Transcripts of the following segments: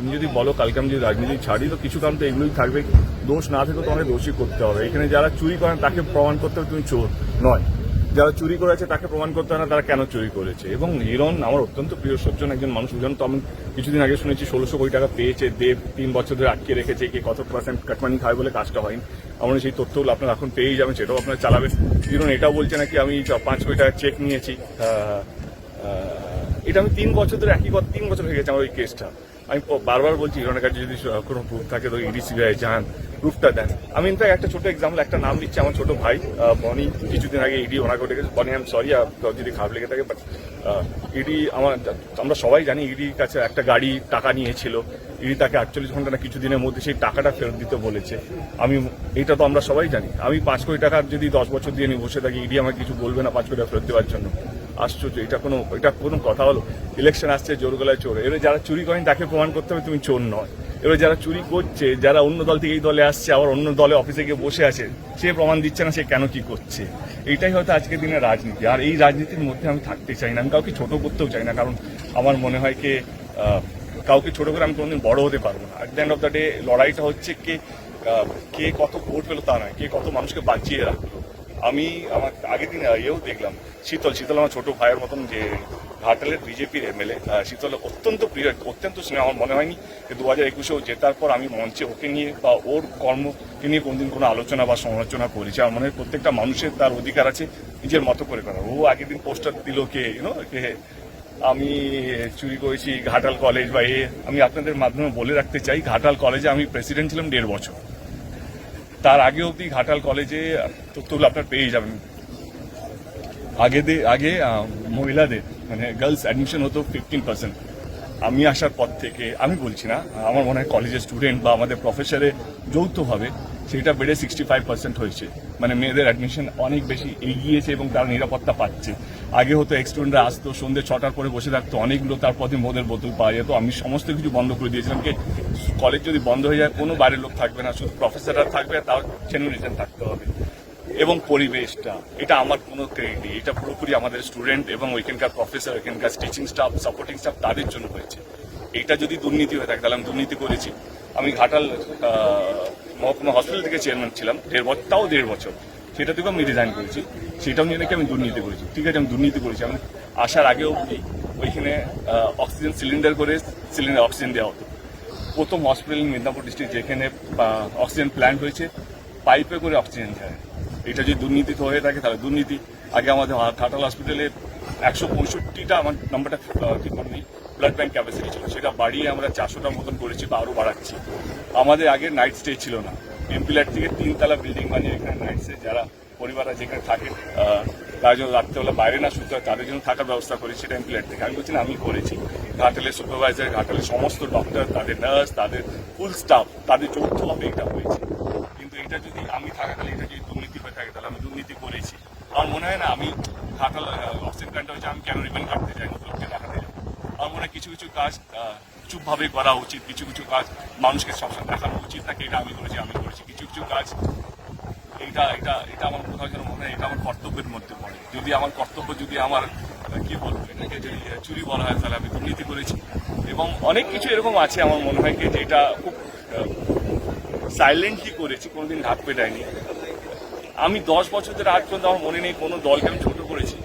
তুমি যদি বলো কালকে আমি যদি রাজনীতি ছাড়ি, তো কিছু কারণ তো এগুলোই থাকবে। দোষ না থেকেও তোমাকে দোষী করতে হবে। এখানে যারা চুরি করেন, তাকে প্রমাণ করতে হবে তুমি চোর নয়। যারা চুরি করেছে, তাকে প্রমাণ করতে হয় না তারা কেন চুরি করেছে। এবং হিরণ আমার অত্যন্ত প্রিয় সজ্জন, একজন মানুষ হিরণ তো আমি কিছুদিন আগে শুনেছি ষোলোশো কোটি টাকা পেয়েছে, দেব তিন বছর ধরে আটকে রেখেছে, কে কত পার্সেন্ট কাটমানি খায় বলে কাজটা হয়নি। আমার সেই তথ্যগুলো আপনারা এখন পেয়েই যাবেন, সেটাও আপনারা চালাবেন। হিরণ এটাও বলছে নাকি আমি পাঁচ কোটি টাকা চেক নিয়েছি। এটা আমি তিন বছর ধরে একই তিন বছর হয়ে গেছে আমার ওই কেসটা আমি বারবার বলছি হিরণের কাছে যদি কোনো প্রুফ থাকে তো ইডি, সিবিআই যান প্রুফটা দেন। আমি ইনফ্যাক্ট একটা ছোট এক্সাম্পল একটা নাম দিচ্ছি আমার ছোট ভাই বনি, কিছুদিন আগে ইডি ওনাকে ডেকেছে। বনি আই সরি যদি খারাপ লেগে থাকে বাট ইডি আমার, আমরা সবাই জানি ইডির কাছে একটা গাড়ি টাকা নিয়েছিল। ইডি তাকে আটচল্লিশ ঘণ্টা না কিছুদিনের মধ্যে সেই টাকাটা ফেরত দিতে বলেছে। আমি, এটা তো আমরা সবাই জানি। আমি পাঁচ কোটি টাকার যদি দশ বছর দিয়ে নিয়ে বসে থাকি, ইডি আমাকে কিছু বলবে না পাঁচ কোটি টাকা ফেরত দেওয়ার জন্য। আশ্চর্য, এটা কোনো এটা কোনো কথা হলো। ইলেকশন আসছে জোর গলায় চোর। এবারে যারা চুরি করেন, তাকে প্রমাণ করতে হবে তুমি চোর নয়। এবারে যারা চুরি করছে, যারা অন্য দল থেকে এই দলে আসছে, আবার অন্য দলে অফিসে গিয়ে বসে আছে, সে প্রমাণ দিচ্ছে না সে কেন কি করছে। এইটাই হয়তো আজকের দিনে রাজনীতি। আর এই রাজনীতির মধ্যে আমি থাকতে চাই না। আমি কাউকে ছোট করতেও চাই না, কারণ আমার মনে হয় কি কাউকে ছোট করে আমি কোনোদিন বড় হতে পারব না। At the end of the day লড়াইটা হচ্ছে কে কে কত ভোট পেল তা নয়, কে কত মানুষকে বাঁচিয়ে রাখল। আমি আমার আগের দিন ইয়েও দেখলাম, শীতল শীতল আমার ছোট ভাইয়ের মতন যে ঘাটালের বিজেপির এমএলএ শীতল অত্যন্ত প্রিয়, অত্যন্ত স্নেহ আমার মনে হয়নি যে দু হাজার একুশেও জেতার পর আমি মঞ্চে ওকে নিয়ে বা ওর কর্মকে নিয়ে কোনদিন কোনো আলোচনা বা সমালোচনা করেছি। আমার মনে হয় প্রত্যেকটা মানুষের তার অধিকার আছে নিজের মতো করে করার। ও আগের দিন পোস্টার দিল কে ইউনো কে, আমি চুরি করেছি ঘাটাল কলেজ বা এ, আমি আপনাদের মাধ্যমে বলে রাখতে চাই, ঘাটাল কলেজে আমি প্রেসিডেন্ট ছিলাম দেড় বছর। তার আগে অবধি ঘাটাল কলেজে তথ্যগুলো আপনার পেয়ে যাবেন। আগে আগে মহিলাদের মানে গার্লস অ্যাডমিশন হতো ফিফটিন পার্সেন্ট আমি আসার পর থেকে, আমি বলছি না, আমার মনে হয় কলেজের স্টুডেন্ট বা আমাদের প্রফেসরে যৌথভাবে সেটা বেড়ে সিক্সটি ফাইভ পার্সেন্ট হয়েছে। মানে মেয়েদের অ্যাডমিশন অনেক বেশি এগিয়েছে এবং তারা নিরাপত্তা পাচ্ছে। আগে হতো স্টুডেন্টরা আসতো, সন্ধ্যে ছটার পরে বসে থাকতো, অনেকগুলো তারপর দিন মদের বোতল পাওয়া যেত। আমি সমস্ত কিছু বন্ধ করে দিয়েছিলাম। যে কলেজ যদি বন্ধ হয়ে যায়, কোনো বাইরের লোক থাকবে না, শুধু প্রফেসররা থাকবে, তাও জেনারেশন থাকতে হবে। এবং পরিবেশটা, এটা আমার কোনো ক্রেডিট নেই। এটা পুরোপুরি আমাদের স্টুডেন্ট এবং ওইখানকার প্রফেসর ওইখানকার টিচিং স্টাফ সাপোর্টিং স্টাফ তাদের জন্য হয়েছে। এটা যদি দুর্নীতি হয়ে থাকে, তাহলে আমি দুর্নীতি করেছি। আমি ঘাটাল মহকুমা হসপিটাল থেকে চেয়ারম্যান ছিলাম, দেড় বছর, তাও দেড় বছর। সেটা থেকেও আমি রিজাইন করেছি। সেটাও নিয়ে নাকি আমি দুর্নীতি করেছি। ঠিক আছে, আমি দুর্নীতি করেছি। আমি আসার আগে ওইখানে অক্সিজেন সিলিন্ডার করে সিলিন্ডার অক্সিজেন দেওয়া হতো। প্রথম হসপিটাল মেদিনীপুর ডিস্ট্রিক্ট যেখানে অক্সিজেন প্ল্যান্ট হয়েছে পাইপে করে অক্সিজেন যায় এটা যদি দুর্নীতি হয়ে থাকে, তাহলে দুর্নীতি। আগে আমাদের ঘাটাল হসপিটালে একশো পঁয়ষট্টিটা আমার নাম্বারটা ঠিক মনে নেই ব্লাড ব্যাংক ক্যাপাসিটি ছিল। সেটা বাড়িয়ে আমরা চারশোটার মতন করেছি বা আরও বাড়াচ্ছি। আমাদের আগে নাইট স্টে ছিল না। এমপিল্যাট থেকে তিনতলা বিল্ডিং বানিয়ে এখানে নাইট স্টে যারা পরিবাররা যেখানে থাকে তার জন্য রাত্রেবেলা বাইরে না শুতে হয়, তাদের জন্য থাকার ব্যবস্থা করি সেটা এমপিল্যাট থেকে। আমি বলছি আমি করেছি। ঘাটালের সুপারভাইজার ঘাটালের সমস্ত ডক্টর তাদের নার্স তাদের ফুল স্টাফ তাদের যৌথভাবে এটা হয়েছে। কিন্তু এটা যদি আমি থাকাকালে এটা যদি দুর্নীতি হয়ে থাকে, তাহলে আমি দুর্নীতি করেছি। আমার মনে হয় না, আমি ঘাটাল অক্সিজেন প্ল্যান্টটা হয়েছে, আমি কেন রিবেন কাটতে চাই নতুন লোককে দেখাতে যাই আমার মনে হয় কিছু কিছু কাজ চুপভাবে করা উচিত, কিছু কিছু কাজ মানুষকে সবসময় দেখানো উচিত নাকি এটা আমি করেছি আমি করেছি, কিছু কিছু কাজ এটা এটা এটা আমার কোথাও যেন মনে হয়, এটা আমার কর্তব্যের মধ্যে পড়ে। যদি আমার কর্তব্য, যদি আমার কি বলব, এটাকে যদি চুরি বলা হয়, তাহলে আমি দুর্নীতি করেছি। এবং অনেক কিছু এরকম আছে আমার মনে হয় যে এটা খুব সাইলেন্টলি করেছি, কোনোদিন ঢাক পেটাইনি আমি দশ বছর ধরে আজ পর্যন্ত আমার মনে নেই কোনো দলকে আমি ছোট করেছি।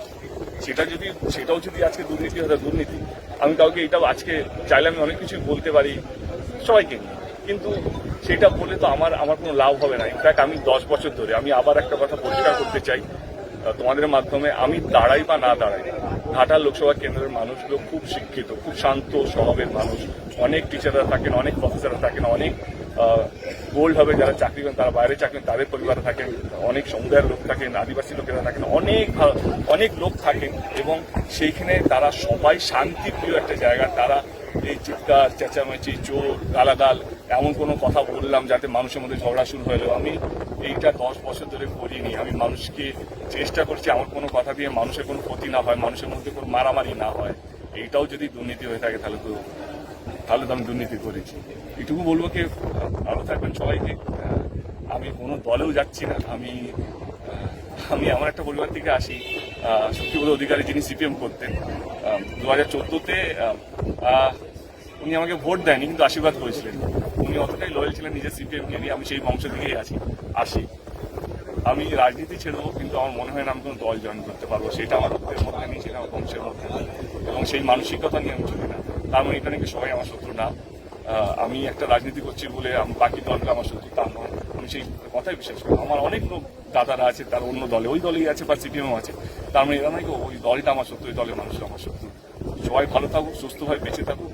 সেটা যদি, সেটাও যদি আজকে দুর্নীতি হয় দুর্নীতি। আমি কাউকে এটাও আজকে চাইলে আমি অনেক কিছুই বলতে পারি সবাইকে নিয়ে। কিন্তু সেটা বলে তো আমার আমার কোনো লাভ হবে না। ইনফ্যাক্ট আমি দশ বছর ধরে, আমি আবার একটা কথা পরিষ্কার করতে চাই। তোমাদের মাধ্যমে আমি দাঁড়াই বা না দাঁড়াই ঘাটাল লোকসভা কেন্দ্রের মানুষগুলো খুব শিক্ষিত, খুব শান্ত স্বভাবের মানুষ। অনেক টিচাররা থাকেন, অনেক প্রফেসররা থাকেন, অনেক গোল্ড হবে, যারা চাকরি করেন, তারা বাইরে চাকরি তাদের পরিবারে থাকেন, অনেক সমুদায়ের লোক থাকেন, আদিবাসী লোকেরা থাকেন, অনেক অনেক লোক থাকেন, এবং সেইখানে তারা সবাই শান্তিপ্রিয় একটা জায়গা। তারা এই চিৎকার, চেঁচামেচি চোর গালাগাল, এমন কোনো কথা বললাম যাতে মানুষের মধ্যে ঝগড়া শুরু হলো আমি এইটা দশ বছর ধরে করিনি। আমি মানুষকে চেষ্টা করছি আমার কোনো কথা দিয়ে মানুষের কোনো ক্ষতি না হয়, মানুষের মধ্যে কোনো মারামারি না হয়। এইটাও যদি দুর্নীতি হয়ে থাকে, তাহলে তো তাহলে তো আমি দুর্নীতি করেছি। এটুকু বলব কি, ভালো থাকবেন সবাইকে। আমি কোনো দলেও যাচ্ছি না। আমি আমি আমার একটা পরিবার থেকে আসি শক্তিবোধ অধিকারী যিনি সিপিএম করতেন দু হাজার চোদ্দোতে উনি আমাকে ভোট দেয়নি, কিন্তু আশীর্বাদ করেছিলেন উনি অতটাই লয়াল ছিলেন নিজের সিপিএম কে নিয়ে, আমি সেই বংশ থেকেই আছি, আসি। আমি রাজনীতি ছেড়ে দেবো, কিন্তু আমার মনে হয় না আমি কোনো দল জয়েন করতে পারব। সেটা আমার রক্তের মধ্যে নেই, সেটা আমার বংশের মধ্যে এবং সেই মানসিকতা নিয়ে আমি চলি না। তার মানে এটা নাকি সবাই আমার শত্রু না। আমি একটা রাজনীতি করছি বলে বাকি দলটা আমার শত্রু, তা নয়। আমি সেই কথাই বিশ্বাস করি। আমার অনেক লোক দাদারা আছে, তার অন্য দলে, ওই দলেই আছে, বা সিপিএমও আছে। তার মানে এরা নাকি ওই দলটা আমার শত্রু, ওই দলের মানুষ আমার শত্রু। সবাই ভালো থাকুক, সুস্থভাবে বেঁচে থাকুক